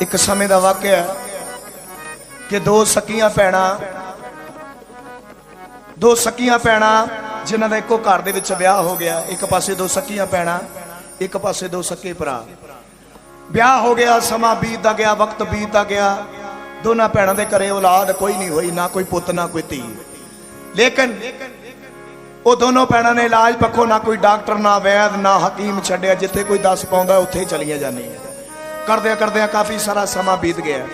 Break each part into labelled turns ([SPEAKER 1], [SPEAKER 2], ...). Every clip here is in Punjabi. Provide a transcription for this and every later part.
[SPEAKER 1] ਇੱਕ ਸਮੇਂ ਦਾ ਵਾਕਿਆ ਹੈ ਕਿ ਦੋ ਸਕੀਆਂ ਭੈਣਾਂ, ਦੋ ਸਕੀਆਂ ਭੈਣਾਂ ਜਿਨ੍ਹਾਂ ਦਾ ਇੱਕੋ ਘਰ ਦੇ ਵਿੱਚ ਵਿਆਹ ਹੋ ਗਿਆ। ਇੱਕ ਪਾਸੇ ਦੋ ਸਕੀਆਂ ਭੈਣਾਂ, ਇੱਕ ਪਾਸੇ ਦੋ ਸਕੇ ਭਰਾ। ਵਿਆਹ ਹੋ ਗਿਆ, ਸਮਾਂ ਬੀਤਦਾ ਗਿਆ, ਵਕਤ ਬੀਤਦਾ ਗਿਆ। ਦੋਨਾਂ ਭੈਣਾਂ ਦੇ ਘਰੇ ਔਲਾਦ ਕੋਈ ਨਹੀਂ ਹੋਈ, ਨਾ ਕੋਈ ਪੁੱਤ, ਨਾ ਕੋਈ ਧੀ। ਲੇਕਿਨ ਉਹ ਦੋਨੋਂ ਭੈਣਾਂ ਨੇ ਇਲਾਜ ਪੱਖੋਂ ਨਾ ਕੋਈ ਡਾਕਟਰ, ਨਾ ਵੈਦ, ਨਾ ਹਕੀਮ ਛੱਡਿਆ। ਜਿੱਥੇ ਕੋਈ ਦੱਸ ਪਾਉਂਦਾ, ਉੱਥੇ ਹੀ ਚਲੀਆਂ ਜਾਂਦੀਆਂ। ਕਰਦਿਆਂ ਕਰਦਿਆਂ ਕਾਫੀ ਸਾਰਾ ਸਮਾਂ ਬੀਤ ਗਿਆ।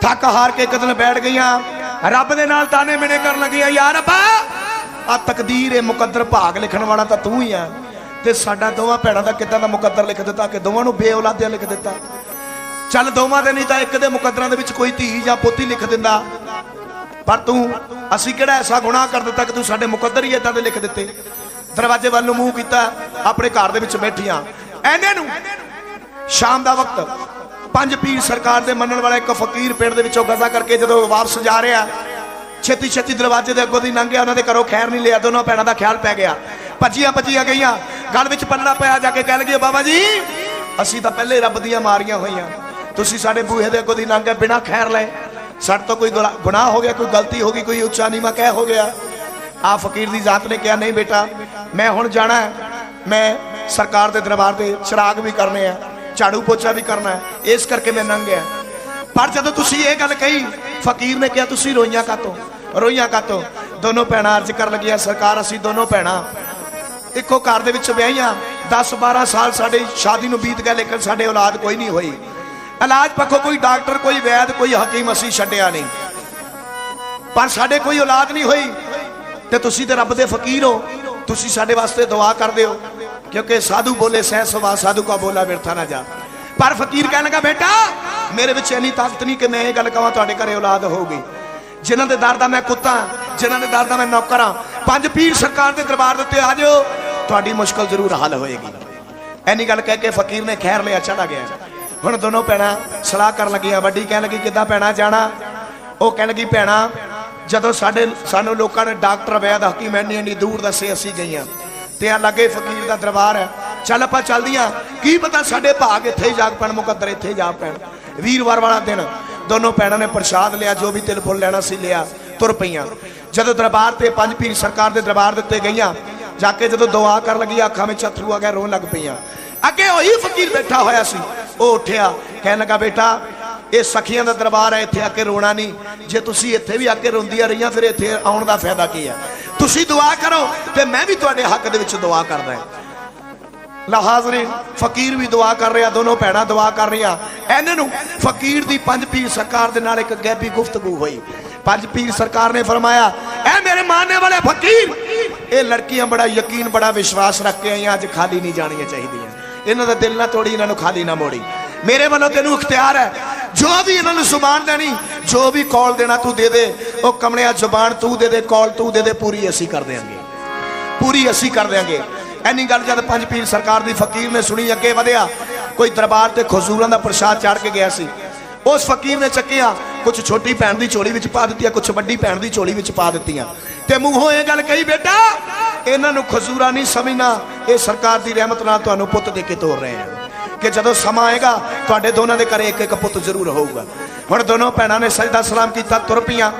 [SPEAKER 1] ਥੱਕ ਹਾਰ ਕੇ ਇੱਕ ਬੈਠ ਗਈਆਂ। ਰੱਬ ਦੇ ਨਾਲ ਤਾਨੇ ਮਿਹਣੇ ਕਰਨ ਲੱਗੀਆਂ ਯਾਰ ਰੱਬਾ ਆ ਤਕਦੀਰ ਹੈ ਮੁਕੱਦਰ ਭਾਗ ਲਿਖਣ ਵਾਲਾ ਤਾਂ ਤੂੰ ਹੀ ਆ। ਤੇ ਸਾਡਾ ਦੋਵਾਂ ਭੈਣਾਂ ਦਾ ਕਿੱਦਾਂ ਦਾ ਮੁਕੱਦਰ ਲਿਖ ਦਿੱਤਾ ਕਿ ਦੋਵਾਂ ਨੂੰ ਬੇਔਲਾਦਿਆ ਲਿਖ ਦਿੱਤਾ? ਚੱਲ ਦੋਵਾਂ ਦੇ ਨਹੀਂ ਤਾਂ ਇੱਕ ਦੇ ਮੁਕੱਦਰਾਂ ਦੇ ਵਿੱਚ ਕੋਈ ਧੀ ਜਾਂ ਪੋਤੀ ਲਿਖ ਦਿੰਦਾ। ਪਰ ਤੂੰ, ਅਸੀਂ ਕਿਹੜਾ ਐਸਾ ਗੁਨਾਹ ਕਰ ਦਿੱਤਾ ਕਿ ਤੂੰ ਸਾਡੇ ਮੁਕੱਦਰ ਹੀ ਇਦਾਂ ਦੇ ਲਿਖ ਦਿੱਤੇ? ਦਰਵਾਜ਼ੇ ਵੱਲ ਨੂੰ ਮੂੰਹ ਕੀਤਾ, ਆਪਣੇ ਘਰ ਦੇ ਵਿੱਚ ਬੈਠੀਆਂ। ਐਨੇ ਨੂੰ ਸ਼ਾਮ ਦਾ ਵਕਤ ਪੰਜ ਪੀਰ ਸਰਕਾਰ ਦੇ ਮੰਨਣ ਵਾਲਾ ਇੱਕ ਫਕੀਰ ਪਿੰਡ ਦੇ ਵਿੱਚੋਂ ਗਜ਼ਾ ਕਰਕੇ ਜਦੋਂ ਵਾਪਸ ਜਾ ਰਿਹਾ, ਛੇਤੀ ਛੇਤੀ ਦਰਵਾਜ਼ੇ ਦੇ ਅੱਗੋਂ ਦੀ ਲੰਘਿਆ ਉਹਨਾਂ ਦੇ ਘਰੋਂ ਖੈਰ ਨਹੀਂ ਲਿਆ ਦੋਨੋਂ ਭੈਣਾਂ ਦਾ ਖਿਆਲ ਪੈ ਗਿਆ। ਭੱਜੀਆਂ ਭੱਜੀਆਂ ਗਈਆਂ, ਗਲ ਵਿੱਚ ਪੱਲਾ ਪਿਆ, ਜਾ ਕੇ ਕਹਿ ਲਗੇ ਬਾਬਾ ਜੀ, ਅਸੀਂ ਤਾਂ ਪਹਿਲੇ ਰੱਬ ਦੀਆਂ ਮਾਰੀਆਂ ਹੋਈਆਂ। ਤੁਸੀਂ ਸਾਡੇ ਬੂਹੇ ਦੇ ਅੱਗੋਂ ਦੀ ਲੰਘ ਗਏ ਬਿਨਾਂ ਖੈਰ ਲਏ। ਸਾਡੇ ਤੋਂ ਕੋਈ ਗੁਲਾ- ਗੁਨਾਹ ਹੋ ਗਿਆ, ਕੋਈ ਗਲਤੀ ਹੋ ਗਈ, ਕੋਈ ਉੱਚਾ ਨੀਵਾਂ ਕਹਿ ਹੋ ਗਿਆ। ਆ ਫਕੀਰ ਦੀ ਜ਼ਾਤ ਨੇ ਕਿਹਾ, ਨਹੀਂ ਬੇਟਾ, ਮੈਂ ਹੁਣ ਜਾਣਾ ਮੈਂ ਸਰਕਾਰ ਦੇ ਦਰਬਾਰ ਦੇ ਚਿਰਾਗ ਵੀ ਕਰਨੇ ਆ। ਝਾੜੂ ਪੋਚਾ ਵੀ ਕਰਨਾ ਹੈ, ਇਸ ਕਰਕੇ ਮੈਂ ਨੰਗ ਪਰ ਜਦੋਂ ਤੁਸੀਂ ਇਹ ਗੱਲ ਕਹੀ, ਫਕੀਰ ਨੇ ਕਿਹਾ, ਤੁਸੀਂ ਰੋਈਆਂ ਕਾਤੋਂ ਰੋਈਆਂ ਕਾਤੋਂ ਦੋਨੋਂ ਭੈਣਾਂ ਅਰਜ਼ ਕਰਨ ਲੱਗੀਆਂ, ਸਰਕਾਰ, ਅਸੀਂ ਦੋਨੋਂ ਭੈਣਾਂ ਇੱਕੋ ਘਰ ਦੇ ਵਿੱਚ ਵਿਆਹੀਆਂ 10 12 ਸਾਲ ਸਾਡੇ ਸ਼ਾਦੀ ਨੂੰ ਬੀਤ ਗਏ ਲੇਕਿਨ ਸਾਡੇ ਔਲਾਦ ਕੋਈ ਨਹੀਂ ਹੋਈ। ਇਲਾਜ ਪੱਖੋਂ ਕੋਈ ਡਾਕਟਰ, ਕੋਈ ਵੈਦ, ਕੋਈ ਹਕੀਮ ਅਸੀਂ ਛੱਡਿਆ ਨਹੀਂ। ਪਰ ਸਾਡੇ ਕੋਈ ਔਲਾਦ ਨਹੀਂ ਹੋਈ। ਤੇ ਤੁਸੀਂ ਤੇ ਰੱਬ ਦੇ ਫਕੀਰ ਹੋ। ਤੁਸੀਂ ਸਾਡੇ ਵਾਸਤੇ ਦੁਆ ਕਰਦੇ ਹੋ। ਕਿਉਂਕਿ ਸਾਧੂ ਬੋਲੇ ਸਹਿ ਸਵਾ ਸਾਧੂ ਕਾ ਬੋਲਾ ਵਿਰਥਾ ਨਾ ਜਾ ਪਰ ਫਕੀਰ ਕਹਿਣ ਲੱਗਾ ਬੇਟਾ ਮੇਰੇ ਵਿੱਚ ਇੰਨੀ ਤਾਕਤ ਨਹੀਂ ਕਿ ਮੈਂ ਇਹ ਗੱਲ ਕਹਾਂ ਤੁਹਾਡੇ ਘਰੇ ਔਲਾਦ ਹੋਊਗੀ ਜਿਨ੍ਹਾਂ ਦੇ ਦਰ ਦਾ ਮੈਂ ਕੁੱਤਾ ਜਿਨ੍ਹਾਂ ਦੇ ਦਰ ਦਾ ਮੈਂ ਨੌਕਰ ਹਾਂ ਪੰਜ ਪੀਰ ਸਰਕਾਰ ਦੇ ਦਰਬਾਰ ਦੇ ਉੱਤੇ ਆ ਜਾਓ ਤੁਹਾਡੀ ਮੁਸ਼ਕਲ ਜ਼ਰੂਰ ਹੱਲ ਹੋਏਗੀ ਐਨੀ ਗੱਲ ਕਹਿ ਕੇ ਫਕੀਰ ਨੇ ਖੈਰ ਲਿਆ ਚੜਾ ਗਿਆ ਹੁਣ ਦੋਨੋਂ ਭੈਣਾਂ ਸਲਾਹ ਕਰਨ ਲੱਗੀਆਂ ਵੱਡੀ ਕਹਿਣ ਲੱਗੀ ਕਿੱਦਾਂ ਭੈਣਾਂ ਜਾਣਾ ਉਹ ਕਹਿਣ ਲੱਗੀ ਭੈਣਾਂ ਜਦੋਂ ਸਾਡੇ ਸਾਨੂੰ ਲੋਕਾਂ ਨੇ ਡਾਕਟਰ ਵੈਦ ਹਕੀਮ ਐਨੀ ਐਨੀ ਦੂਰ ਦੱਸੇ ਅਸੀਂ ਗਈਆਂ ਤੇ ਆ ਲੱਗੇ ਫਕੀਰ ਦਾ ਦਰਬਾਰ ਹੈ। ਚੱਲ ਆਪਾਂ ਚੱਲਦੀਆਂ ਕੀ ਪਤਾ ਸਾਡੇ ਭਾਗ ਇੱਥੇ ਹੀ ਜਾਗ ਪੈਣ, ਮੁਕੱਦਰ ਇੱਥੇ ਹੀ ਜਾ ਪੈਣ। ਵੀਰਵਾਰ ਵਾਲਾ ਦਿਨ, ਦੋਨੋਂ ਭੈਣਾਂ ਨੇ ਪ੍ਰਸ਼ਾਦ ਲਿਆ, ਜੋ ਵੀ ਤਿਲ ਫੁੱਲ ਲੈਣਾ ਸੀ ਲਿਆ, ਤੁਰ ਪਈਆਂ। ਜਦੋਂ ਦਰਬਾਰ ਤੇ ਪੰਜ ਪੀਰ ਸਰਕਾਰ ਦੇ ਦਰਬਾਰ ਦਿੱਤੇ ਗਈਆਂ, ਜਾ ਕੇ ਜਦੋਂ ਦੁਆ ਕਰਨ ਲੱਗੀ, ਅੱਖਾਂ ਵਿੱਚ ਅਥਰੂ ਆ ਗਏ ਰੋਣ ਲੱਗ ਪਈਆਂ। ਅੱਗੇ ਉਹੀ ਫਕੀਰ ਬੈਠਾ ਹੋਇਆ ਸੀ। ਉਹ ਉੱਠਿਆ, ਕਹਿਣ ਲੱਗਾ, ਬੇਟਾ, ਇਹ ਸਖੀਆਂ ਦਾ ਦਰਬਾਰ ਹੈ, ਇੱਥੇ ਆ ਕੇ ਰੋਣਾ ਨਹੀਂ। ਜੇ ਤੁਸੀਂ ਇੱਥੇ ਵੀ ਆ ਕੇ ਰੋਂਦੀਆਂ ਰਹੀਆਂ, ਫਿਰ ਇੱਥੇ ਆਉਣ ਦਾ ਫਾਇਦਾ ਕੀ ਹੈ? ਤੁਸੀਂ ਦੁਆ ਕਰੋ ਤੇ ਮੈਂ ਵੀ ਤੁਹਾਡੇ ਹੱਕ ਦੇ ਵਿੱਚ ਦੁਆ ਕਰਦਾ ਹਾਂ। ਲਾ ਹਾਜ਼ਰੀਨ, ਫਕੀਰ ਵੀ ਦੁਆ ਕਰ ਰਿਹਾ, ਦੋਨੋਂ ਭੈਣਾਂ ਦੁਆ ਕਰ ਰਹੀਆਂ। ਇਹਨਾਂ ਨੂੰ ਫਕੀਰ ਦੀ ਪੰਜ ਪੀਰ ਸਰਕਾਰ ਦੇ ਨਾਲ ਇੱਕ ਗੈਬੀ ਗੁਫ਼ਤਗੂ ਹੋਈ। ਪੰਜ ਪੀਰ ਸਰਕਾਰ ਨੇ ਫਰਮਾਇਆ, ਐ ਮੇਰੇ ਮਾਨਨੇ ਵਾਲੇ ਫਕੀਰ! ਇਹ ਲੜਕੀਆਂ ਬੜਾ ਯਕੀਨ, ਬੜਾ ਵਿਸ਼ਵਾਸ ਰੱਖ ਕੇ ਆਈਆਂ, ਅੱਜ ਖਾਲੀ ਨਹੀਂ ਜਾਣੀਆਂ ਚਾਹੀਦੀਆਂ। ਇਹਨਾਂ ਦਾ ਦਿਲ ਨਾ ਤੋੜੀ, ਇਹਨਾਂ ਨੂੰ ਖਾਲੀ ਨਾ ਮੋੜੀ। ਮੇਰੇ ਵੱਲੋਂ ਤੈਨੂੰ ਇਖਤਿਆਰ ਹੈ, ਜੋ ਵੀ ਇਹਨਾਂ ਨੂੰ ਜ਼ੁਬਾਨ ਦੇਣੀ, ਜੋ ਵੀ ਕੌਲ ਦੇਣਾ ਤੂੰ ਦੇ ਦੇ। ਉਹ ਕਮਲਿਆ, ਜ਼ੁਬਾਨ ਤੂੰ ਦੇ ਦੇ, ਕੌਲ ਤੂੰ ਦੇ ਦੇ, ਪੂਰੀ ਅਸੀਂ ਕਰ ਦੇਾਂਗੇ ਪੂਰੀ ਅਸੀਂ ਕਰ ਦੇਾਂਗੇ ਐਨੀ ਗੱਲ ਜਦ ਪੰਜ ਪੀਰ ਸਰਕਾਰ ਦੀ ਫਕੀਰ ਨੇ ਸੁਣੀ, ਅੱਗੇ ਵਧਿਆ। ਕੋਈ ਦਰਬਾਰ ਤੇ ਖਜ਼ੂਰਾਂ ਦਾ ਪ੍ਰਸ਼ਾਦ ਚੜ ਕੇ ਗਿਆ ਸੀ। ਉਸ ਫਕੀਰ ਨੇ ਚੱਕਿਆ ਕੁਝ ਛੋਟੀ ਭੈਣ ਦੀ ਝੋਲੀ ਵਿੱਚ ਪਾ ਦਿੱਤੀਆਂ ਕੁਝ ਵੱਡੀ ਭੈਣ ਦੀ ਚੋਲੀ ਵਿੱਚ ਪਾ ਦਿੱਤੀਆਂ। ਤੇ ਮੂੰਹੋਂ ਇਹ ਗੱਲ ਕਹੀ, ਬੇਟਾ, ਇਹਨਾਂ ਨੂੰ ਖਜ਼ੂਰਾ ਨਹੀਂ ਸਮਝਣਾ। ਇਹ ਸਰਕਾਰ ਦੀ ਰਹਿਮਤ ਨਾਲ ਤੁਹਾਨੂੰ ਪੁੱਤ ਦੇ ਕੇ ਤੋਰ ਰਹੇ ਆ ਕਿ ਜਦੋਂ ਸਮਾਂ ਆਏਗਾ, ਤੁਹਾਡੇ ਦੋਨਾਂ ਦੇ ਘਰੇ ਇੱਕ ਇੱਕ ਪੁੱਤ ਜ਼ਰੂਰ ਹੋਊਗਾ। ਹੁਣ ਦੋਨੋਂ ਭੈਣਾਂ ਨੇ ਸਜਦਾ ਸਲਾਮ ਕੀਤਾ, ਤੁਰ ਪੀਆਂ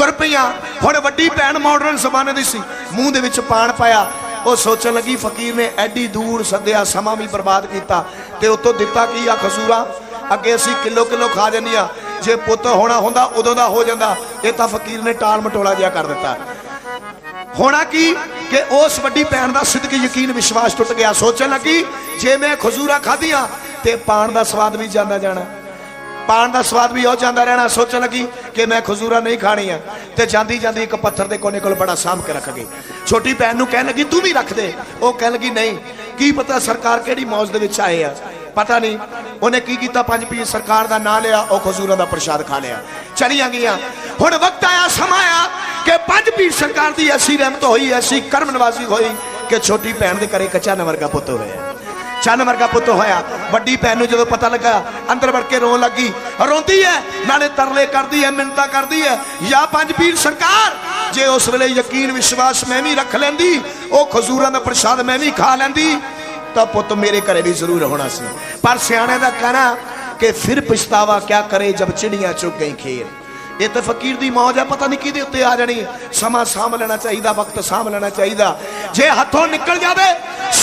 [SPEAKER 1] 70 ਰੁਪਇਆ ਹੁਣ ਵੱਡੀ ਭੈਣ ਮਾਡਰਨ ਜ਼ਮਾਨੇ ਦੀ ਸੀ। ਮੂੰਹ ਦੇ ਵਿੱਚ ਪਾਣ ਪਾਇਆ। ਉਹ ਸੋਚਣ ਲੱਗੀ, ਫਕੀਰ ਨੇ ਐਡੀ ਦੂਰ ਸੱਦਿਆ, ਸਮਾਂ ਵੀ ਬਰਬਾਦ ਕੀਤਾ। ਤੇ ਉਤੋਂ ਦਿੱਤਾ ਕੀ ਆ ਖਸੂਰਾ? ਅੱਗੇ ਅਸੀਂ ਕਿਲੋ ਕਿਲੋ ਖਾ ਜੰਨੀ ਆ। ਜੇ ਪੁੱਤ ਹੋਣਾ ਹੁੰਦਾ, ਉਦੋਂ ਦਾ ਹੋ ਜਾਂਦਾ। ਇਹ ਤਾਂ ਫਕੀਰ ਨੇ ਟਾਲ ਮਟੋਲਾ ਜਿਆ ਕਰ ਦਿੱਤਾ। ਹੋਣਾ ਕੀ? ਕਿ ਉਸ ਵੱਡੀ ਭੈਣ ਦਾ ਸਿੱਧਕ ਯਕੀਨ ਵਿਸ਼ਵਾਸ ਟੁੱਟ ਗਿਆ। ਸੋਚਣ ਲੱਗੀ, ਜੇ ਮੈਂ ਖਜ਼ੂਰਾ ਖਾਧੀਆਂ ਤੇ ਪਾਣ ਦਾ ਸਵਾਦ ਵੀ ਜਾਂਦਾ ਜਾਣਾ। ਪਾਣ ਦਾ ਸਵਾਦ ਵੀ ਉਹ ਜਾਂਦਾ ਰਹਿਣਾ। ਸੋਚਣ ਲੱਗੀ ਕਿ ਮੈਂ ਖਜ਼ੂਰਾ ਨਹੀਂ ਖਾਣੀ ਆ। ਤੇ ਜਾਂਦੀ ਜਾਂਦੀ ਇੱਕ ਪੱਥਰ ਦੇ ਕੋਨੇ ਕੋਲ ਬੜਾ ਸਾਂਭ ਕੇ ਰੱਖ ਗਈ। ਛੋਟੀ ਭੈਣ ਨੂੰ ਕਹਿਣ ਲੱਗੀ, ਤੂੰ ਵੀ ਰੱਖ ਦੇ। ਉਹ ਕਹਿਣ ਲੱਗੀ, ਨਹੀਂ, ਕੀ ਪਤਾ ਸਰਕਾਰ ਕਿਹੜੀ ਮੌਜ ਦੇ ਵਿੱਚ ਆਏ ਆ? ਪਤਾ ਨਹੀਂ। ਉਹਨੇ ਕੀ ਕੀਤਾ? ਪੰਜ ਪੀਰ ਸਰਕਾਰ ਦਾ ਨਾਂ ਲਿਆ, ਉਹ ਖਜ਼ੂਰਾਂ ਦਾ ਪ੍ਰਸ਼ਾਦ ਖਾ ਲਿਆ। ਚਲੀਆਂ ਗਈਆਂ। ਹੁਣ ਵਕਤ ਆਇਆ, ਸਮਾਂ ਆਇਆ ਕਿ ਪੰਜ ਪੀਰ ਸਰਕਾਰ ਦੀ ਐਸੀ ਰਹਿਮਤ ਹੋਈ, ਐਸੀ ਕਰਮ ਨਵਾਜ਼ੀ ਹੋਈ ਕਿ ਛੋਟੀ ਭੈਣ ਦੇ ਘਰੇ ਕੱਚਾ ਨਵਰਗਾ ਪੁੱਤ ਹੋਇਆ ਚੰਨ ਵਰਗਾ ਪੁੱਤ ਹੋਇਆ। ਵੱਡੀ ਭੈਣ ਨੂੰ ਜਦੋਂ ਪਤਾ ਲੱਗਾ, ਅੰਦਰ ਵੜ ਕੇ ਰੋਣ ਲੱਗੀ, ਰੋਂਦੀ ਹੈ ਨਾਲੇ ਤਰਲੇ ਕਰਦੀ ਹੈ ਮਿੰਤਾ ਕਰਦੀ ਹੈ ਜਾਂ ਪੰਜ ਪੀਰ ਸਰਕਾਰ, ਜੇ ਉਸ ਵੇਲੇ ਯਕੀਨ ਵਿਸ਼ਵਾਸ ਮੈਂ ਵੀ ਰੱਖ ਲੈਂਦੀ, ਉਹ ਖਜ਼ੂਰਾਂ ਦਾ ਪ੍ਰਸ਼ਾਦ ਮੈਂ ਵੀ ਖਾ ਲੈਂਦੀ, ਤਾਂ ਪੁੱਤ ਮੇਰੇ ਘਰੇ ਵੀ ਜ਼ਰੂਰ ਹੋਣਾ ਸੀ। ਪਰ ਸਿਆਣੇ ਦਾ ਕਹਿਣਾ ਕਿ ਫਿਰ ਪਛਤਾਵਾ ਕਿਆ ਕਰੇ ਜਬ ਚਿੜੀਆਂ ਚੁੱਗ ਗਈ ਖੇਰ। ਇਹ ਤਾਂ ਫਕੀਰ ਦੀ ਮੌਜ ਆ, ਪਤਾ ਨਹੀਂ ਕਿਹਦੇ ਉੱਤੇ ਆ ਜਾਣੀ ਸਮਾਂ ਸਾਂਭ ਲੈਣਾ ਚਾਹੀਦਾ, ਵਕਤ ਸਾਂਭ ਲੈਣਾ ਚਾਹੀਦਾ। ਜੇ ਹੱਥੋਂ ਨਿਕਲ ਜਾਵੇ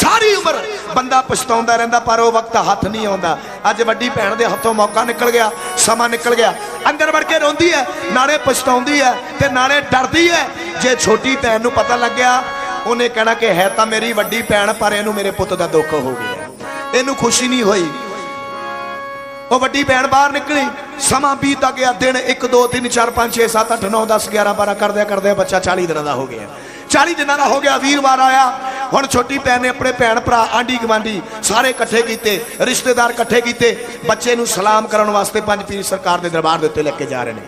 [SPEAKER 1] ਸਾਰੀ ਉਮਰ ਬੰਦਾ ਪਛਤਾਉਂਦਾ ਰਹਿੰਦਾ, ਪਰ ਉਹ ਵਕਤ ਹੱਥ ਨਹੀਂ ਆਉਂਦਾ। ਅੱਜ ਵੱਡੀ ਭੈਣ ਦੇ ਹੱਥੋਂ ਮੌਕਾ ਨਿਕਲ ਗਿਆ, ਸਮਾਂ ਨਿਕਲ ਗਿਆ। ਅੰਦਰ ਵੜ ਕੇ ਰੋਂਦੀ ਹੈ, ਨਾਲੇ ਪਛਤਾਉਂਦੀ ਹੈ ਤੇ ਨਾਲੇ ਡਰਦੀ ਹੈ। ਜੇ ਛੋਟੀ ਭੈਣ ਨੂੰ ਪਤਾ ਲੱਗਿਆ ਉਹਨੇ ਕਹਿਣਾ ਕਿ ਹੈ ਤਾਂ ਮੇਰੀ ਵੱਡੀ ਭੈਣ, ਪਰ ਇਹਨੂੰ ਮੇਰੇ ਪੁੱਤ ਦਾ ਦੁੱਖ ਹੋ ਗਿਆ। ਇਹਨੂੰ ਖੁਸ਼ੀ ਨਹੀਂ ਹੋਈ। ਉਹ ਵੱਡੀ ਭੈਣ ਬਾਹਰ ਨਿਕਲੀ, ਸਮਾਂ ਬੀਤ ਗਿਆ, ਦਿਨ 1 2 3 4 5 6 7 8 9 10 11 12 ਕਰਦਿਆਂ ਕਰਦਿਆਂ ਬੱਚਾ 40 ਦਿਨਾਂ ਦਾ ਹੋ ਗਿਆ। 40 ਦਿਨਾਂ ਦਾ ਹੋ ਗਿਆ, ਵੀਰਵਾਰ ਆਇਆ। ਹੁਣ ਛੋਟੀ ਭੈਣ ਨੇ ਆਪਣੇ ਭੈਣ ਭਰਾ, ਆਂਢੀ ਗਵਾਂਢੀ ਸਾਰੇ ਇਕੱਠੇ ਕੀਤੇ, ਰਿਸ਼ਤੇਦਾਰ ਇਕੱਠੇ ਕੀਤੇ, ਬੱਚੇ ਨੂੰ ਸਲਾਮ ਕਰਨ ਵਾਸਤੇ ਪੰਜ ਪੀਰ ਸਰਕਾਰ ਦੇ ਦਰਬਾਰ ਦੇ ਉੱਤੇ ਲੈ ਕੇ ਜਾ ਰਹੇ ਨੇ।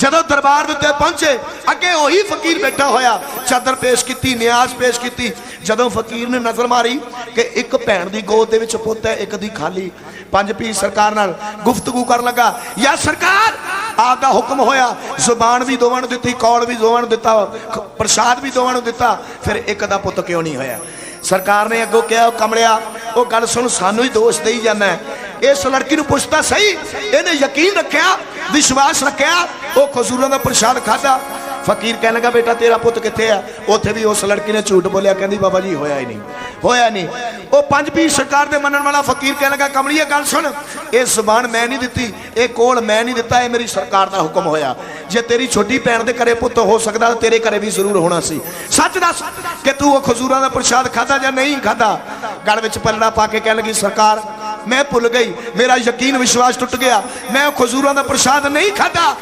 [SPEAKER 1] ਜਦੋਂ ਦਰਬਾਰ ਦੇ ਉੱਤੇ ਪਹੁੰਚੇ, ਅੱਗੇ ਉਹੀ ਫਕੀਰ ਬੈਠਾ ਹੋਇਆ। ਚਾਦਰ ਪੇਸ਼ ਕੀਤੀ, ਨਿਆਜ਼ ਪੇਸ਼ ਕੀਤੀ। ਜਦੋਂ ਫਕੀਰ ਨੇ ਨਜ਼ਰ ਮਾਰੀ ਕਿ ਇੱਕ ਭੈਣ ਦੀ ਗੋਦ ਦੇ ਵਿੱਚ ਪੁੱਤ ਹੈ, ਇੱਕ ਦੀ ਖਾਲੀ। ਪੰਜ ਪੀ ਸਰਕਾਰ ਨਾਲ ਗੁਫ਼ਤਗੂ ਕਰਨ ਲੱਗਾ। ਯਾ ਸਰਕਾਰ! ਆਪ ਦਾ ਹੁਕਮ ਹੋਇਆ। ਜ਼ੁਬਾਨ ਵੀ ਦੋਵਾਂ ਨੂੰ ਦਿੱਤੀ, ਕੌਲ ਵੀ ਦੋਵਾਂ ਨੂੰ ਦਿੱਤਾ ਪ੍ਰਸ਼ਾਦ ਵੀ ਦੋਵਾਂ ਨੂੰ ਦਿੱਤਾ। ਫਿਰ ਇੱਕ ਦਾ ਪੁੱਤ ਕਿਉਂ ਨਹੀਂ ਹੋਇਆ? ਸਰਕਾਰ ਨੇ ਅੱਗੋਂ ਕਿਹਾ, ਉਹ ਕਮਲਿਆ, ਉਹ ਗੱਲ ਸੁਣ, ਸਾਨੂੰ ਹੀ ਦੋਸ਼ ਦੇਈ ਜਾਂਦਾ ਇਸ ਲੜਕੀ ਨੂੰ ਪੁੱਛਦਾ ਸਹੀ। ਇਹਨੇ ਯਕੀਨ ਰੱਖਿਆ ਵਿਸ਼ਵਾਸ ਰੱਖਿਆ, ਉਹ ਖਜ਼ੂਰਾਂ ਦਾ ਪ੍ਰਸ਼ਾਦ ਖਾਦਾ ਫਕੀਰ ਕਹਿਣ ਲੱਗਾ, ਬੇਟਾ, ਤੇਰਾ ਪੁੱਤ ਕਿੱਥੇ ਆ? ਉੱਥੇ ਵੀ ਉਸ ਲੜਕੀ ਨੇ ਝੂਠ ਬੋਲਿਆ, ਕਹਿੰਦੀ, ਬਾਬਾ ਜੀ, ਹੋਇਆ ਹੀ ਨਹੀਂ, ਹੋਇਆ ਨਹੀਂ। ਉਹ ਪੰਜ ਪੀਰ ਸਰਕਾਰ ਦੇ ਮੰਨਣ ਵਾਲਾ ਫਕੀਰ ਕਹਿਣ ਲੱਗਾ ਕਮਲੀਏ ਗੱਲ ਸੁਣ, ਇਹ ਜ਼ੁਬਾਨ ਮੈਂ ਨਹੀਂ ਦਿੱਤੀ, ਇਹ ਕੋਲ ਮੈਂ ਨਹੀਂ ਦਿੱਤਾ, ਇਹ ਮੇਰੀ ਸਰਕਾਰ ਦਾ ਹੁਕਮ ਹੋਇਆ। ਜੇ ਤੇਰੀ ਛੋਟੀ ਭੈਣ ਦੇ ਘਰੇ ਪੁੱਤ ਹੋ ਸਕਦਾ, ਤਾਂ ਤੇਰੇ ਘਰੇ ਵੀ ਜ਼ਰੂਰ ਹੋਣਾ ਸੀ। ਸੱਚ ਦੱਸ ਕਿ ਤੂੰ ਉਹ ਖਜ਼ੂਰਾਂ ਦਾ ਪ੍ਰਸ਼ਾਦ ਖਾਦਾ ਜਾਂ ਨਹੀਂ ਖਾਦਾ ਗਲ ਵਿੱਚ ਪੱਲੜਾ ਪਾ ਕੇ ਕਹਿਣ ਲੱਗੀ, ਸਰਕਾਰ ਮੈਂ ਭੁੱਲ ਗਈ। ਮੇਰਾ ਯਕੀਨ ਵਿਸ਼ਵਾਸ ਟੁੱਟ ਗਿਆ। ਮੈਂ ਉਹ ਖਜ਼ੂਰਾਂ ਦਾ ਪ੍ਰਸ਼ਾਦ ਨਹੀਂ ਖਾਦਾ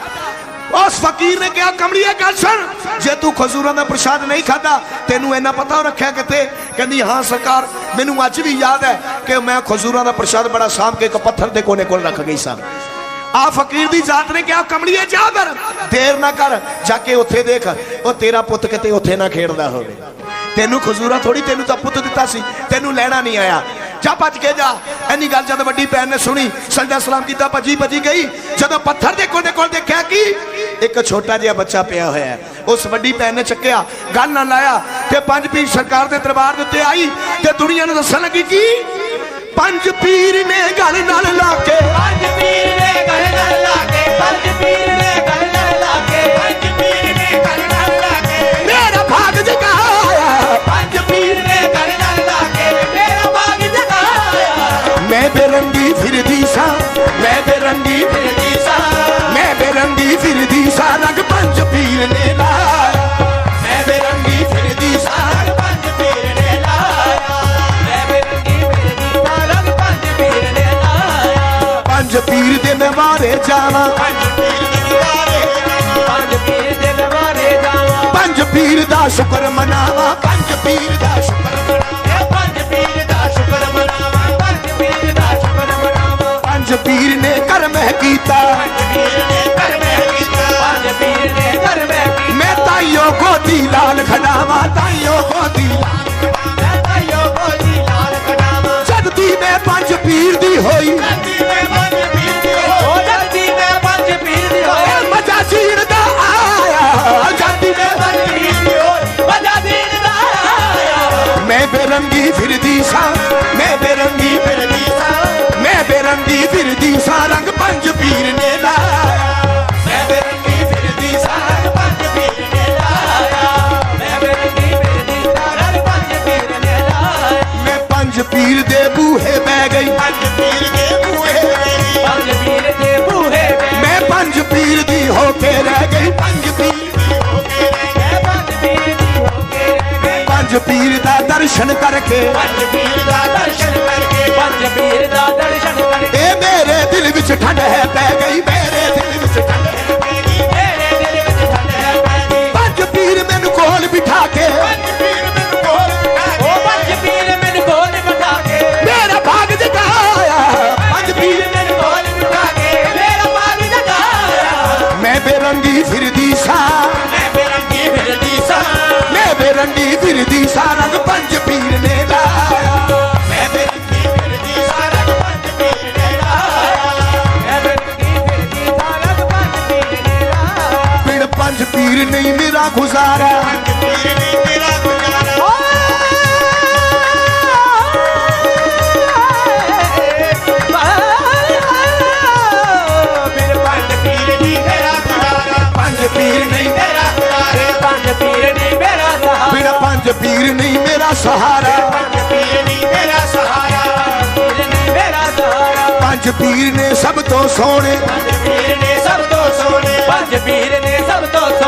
[SPEAKER 1] ਉਸ ਫਕੀਰ ਨੇ ਕਿਹਾ, ਕਮਲੀਏ ਗੱਲ ਸੁਣ। ਜੇ ਤੂੰ ਖਜ਼ੂਰਾਂ ਦਾ ਪ੍ਰਸ਼ਾਦ ਨਹੀਂ ਖਾਦਾ ਤੈਨੂੰ ਇੰਨਾ ਪਤਾ ਰੱਖਿਆ ਕਿਤੇ ਕਹਿੰਦੀ, ਹਾਂ ਸਰਕਾਰ, ਮੈਨੂੰ ਅੱਜ ਵੀ ਯਾਦ ਹੈ ਕਿ ਮੈਂ ਖਜ਼ੂਰਾਂ ਦਾ ਪ੍ਰਸ਼ਾਦ ਬੜਾ ਸਾਂਭ ਕੇ ਇੱਕ ਪੱਥਰ ਦੇ ਕੋਨੇ ਕੋਲ ਰੱਖ ਗਈ ਸਾਂ। ਆ ਫਕੀਰ ਦੀ ਜ਼ਾਤ ਨੇ ਕਿਹਾ, ਕਮਲੀਏ, ਜਾ ਕਰ ਦੇਰ ਨਾ ਕਰ। ਜਾ ਕੇ ਉੱਥੇ ਦੇਖ। ਉਹ ਤੇਰਾ ਪੁੱਤ ਕਿਤੇ ਉੱਥੇ ਨਾ ਖੇਡਦਾ ਹੋਵੇ। ਤੈਨੂੰ ਖਜ਼ੂਰਾ ਥੋੜੀ ਤੈਨੂੰ ਤਾਂ ਪੁੱਤ ਦਿੱਤਾ ਸੀ। ਤੈਨੂੰ ਲੈਣਾ ਨਹੀਂ ਆਇਆ। ਜਾ ਭੱਜ ਕੇ ਜਾ। ਐਨੀ ਗੱਲ ਜਦ ਵੱਡੀ ਭੈਣ ਨੇ ਸੁਣੀ ਸਜਦਾ ਸਲਾਮ ਕੀਤਾ, ਭੱਜੀ ਭੱਜੀ ਗਈ। ਜਦੋਂ ਪੱਥਰ ਦੇ ਕੋਨੇ ਕੋਲ ਦੇਖਿਆ ਕਿ ਇੱਕ ਛੋਟਾ ਜਿਹਾ ਬੱਚਾ ਪਿਆ ਹੋਇਆ ਹੈ। ਉਸ ਵੱਡੀ ਭੈਣ ਨੇ ਚੱਕਿਆ, ਗੱਲ ਨਾਲ ਲਾਇਆ ਤੇ ਪੰਜ ਪੀਰ ਸਰਕਾਰ ਦੇ ਦਰਬਾਰ ਦੇ ਉੱਤੇ ਆਈ ਤੇ ਦੁਨੀਆ ਨੂੰ ਦੱਸਣ ਲੱਗੀ ਕਿ ਪੰਜ ਪੀਰ ਨੇ ਗੱਲ ਨਾਲ ਲਾ ਕੇ
[SPEAKER 2] ਪੰਜ ਪੀਰ ਨੇ ਗੱਲ ਨਾਲ ਲਾ ਕੇ, ਪੰਜ ਪੀਰ
[SPEAKER 1] ਫਿਰਦੀ ਸਾਂ। ਮੈਂ ਬੇਰੰਗੀ
[SPEAKER 2] ਫਿਰਦੀ ਸਾ।
[SPEAKER 1] ਮੈਂ ਬੇਰੰਗੀ ਫਿਰਦੀ ਸਾਂ। ਰੰਗ ਪੰਜ ਪੀਰ ਨੇ ਲਾਇਆ।
[SPEAKER 2] ਮੈਂ ਬੇਰੰਗੀ ਫਿਰਦੀ ਸਾ। ਰੰਗ ਪੰਜ ਪੀਰ ਨੇ ਲਾਇਆ। ਮੈਂ ਬੇਰੰਗੀ ਫਿਰਦੀ ਸਾ। ਰੰਗ ਪੰਜ ਪੀਰ ਨੇ ਲਾਇਆ।
[SPEAKER 1] ਪੰਜ ਪੀਰ ਦੇ ਨਵਾਰੇ ਜਾਵਾਂ।
[SPEAKER 2] ਪੰਜ ਪੀਰ ਦੇ ਦੁਆਰੇ ਪੰਜ ਪੀਰ ਦੇ ਦੁਆਰੇ ਜਾਵਾਂ।
[SPEAKER 1] ਪੰਜ ਪੀਰ ਦਾ ਸ਼ੁਕਰ ਮਨਾਵਾਂ। ਪੰਜ ਪੀਰ ਦਾ ਸ਼ੁਕਰ
[SPEAKER 2] ਇਹ
[SPEAKER 1] ਕੀਤਾ।
[SPEAKER 2] ਕਰ ਮੈਂ ਕੀਤਾ ਪੰਜ ਪੀਰ ਨੇ ਕਰ ਮੈਂ ਕੀਤਾ
[SPEAKER 1] ਮੈਂ ਤਾਈਓ ਗੋਦੀ ਲਾਲ ਖੜਾਵਾਂ ਤਾਈਓ ਗੋਦੀ ਲਾਲ।
[SPEAKER 2] ਮੈਂ ਤਾਈਓ ਲਾਲ
[SPEAKER 1] ਪੰਜ ਪੀਰ ਦੀ ਹੋਈ
[SPEAKER 2] ਜਲਦੀ ਮੈਂ ਪੰਜ ਪੀਰ ਦੀ ਹੋ ਜਲਦੀ ਮੈਂ ਪੰਜ ਪੀਰ ਦੀ ਹੋ
[SPEAKER 1] ਓਏ ਮਜਾ ਚੀਰ ਦਾ ਆਇਆ। ਜਦ ਦੀ ਮੈਂ
[SPEAKER 2] ਪੰਜ ਪੀਰ ਦੀ ਹੋ ਵਜਾ ਦੀਨ ਦਾ ਆਇਆ।
[SPEAKER 1] ਮੈਂ ਬੇਰੰਗੀ ਫਿਰਦੀ ਸਾਂ ਮੈਂ ਬੇਰੰਗੀ ਫਿਰਦੀ ਸਾਂ ਮੈਂ ਬੇਰੰਗੀ ਫਿਰਦੀ ਸਾਂ ਰੰਗ ਪੰਜ ਪੀਰ ਨੇ ਲਾਇਆ
[SPEAKER 2] ਮੈਂ ਬੇਰੰਗੀ ਫਿਰਦੀ ਸਾਰ ਪੰਜ ਪੀਰ ਨੇ ਲਾਇਆ ਮੈਂ ਬੇਰੰਗੀ ਫਿਰਦੀ ਸਾਰ ਪੰਜ ਪੀਰ ਨੇ ਲਾਇਆ
[SPEAKER 1] ਮੈਂ ਪੰਜ ਪੀਰ ਦੇ ਬੂਹੇ ਬਹਿ ਗਈ
[SPEAKER 2] ਪੰਜ ਪੀਰ ਦੇ ਬੂਹੇ ਪੰਜ ਪੀਰ ਦੇ ਬੂਹੇ
[SPEAKER 1] ਮੈਂ ਪੰਜ ਪੀਰ ਦੀ ਹੋ ਕੇ ਰਹਿ ਗਈ ਪੰਜ ਪੀਰ ਦੀ ਹੋ ਕੇ ਰਹਿ ਗਈ।
[SPEAKER 2] ਮੈਂ ਪੰਜ ਪੀਰ ਦੀ ਹੋ ਕੇ ਰਹਿ ਗਈ
[SPEAKER 1] ਪੰਜ ਪੀਰ ਦਾ ਦਰਸ਼ਨ ਕਰਕੇ
[SPEAKER 2] ਪੰਜ ਪੀਰ ਦਾ ਦਰਸ਼ਨ ਕਰਕੇ ਪੰਜ ਪੀਰ ਦਾ ਦਰਸ਼ਨ ਕਰਕੇ
[SPEAKER 1] ਇਹ ਮੇਰੇ ਦਿਲ ਵਿੱਚ ਠੰਡ
[SPEAKER 2] ਤੇਰਾ ਗੁਜ਼ਾਰਾ।
[SPEAKER 1] ਪੰਜ ਪੀਰ
[SPEAKER 2] ਨੀ
[SPEAKER 1] ਮੇਰਾ
[SPEAKER 2] ਸਹਾਰਾ। ਪੀਰ
[SPEAKER 1] ਨਹੀਂ ਮੇਰਾ
[SPEAKER 2] ਪੰਜ ਪੀਰ ਨੀ ਮੇਰਾ ਸਹਾਰਾ
[SPEAKER 1] ਪੰਜ ਪੀਰ ਨਹੀਂ ਮੇਰਾ ਸਹਾਰਾ।
[SPEAKER 2] ਪੰਜ ਪੀਰ ਨੀ ਮੇਰਾ ਸਹਾਰਾ ਮੇਰਾ
[SPEAKER 1] ਪੰਜ ਪੀਰ ਨੇ ਸਭ ਤੋਂ ਸੋਹਣੇ।
[SPEAKER 2] ਪੰਜ ਪੀਰ ਨੇ ਸਭ ਤੋਂ ਸੋਹਣੇ। ਪੰਜ ਪੀਰ ਨੇ ਸਭ ਤੋਂ ਸੋਹਣੇ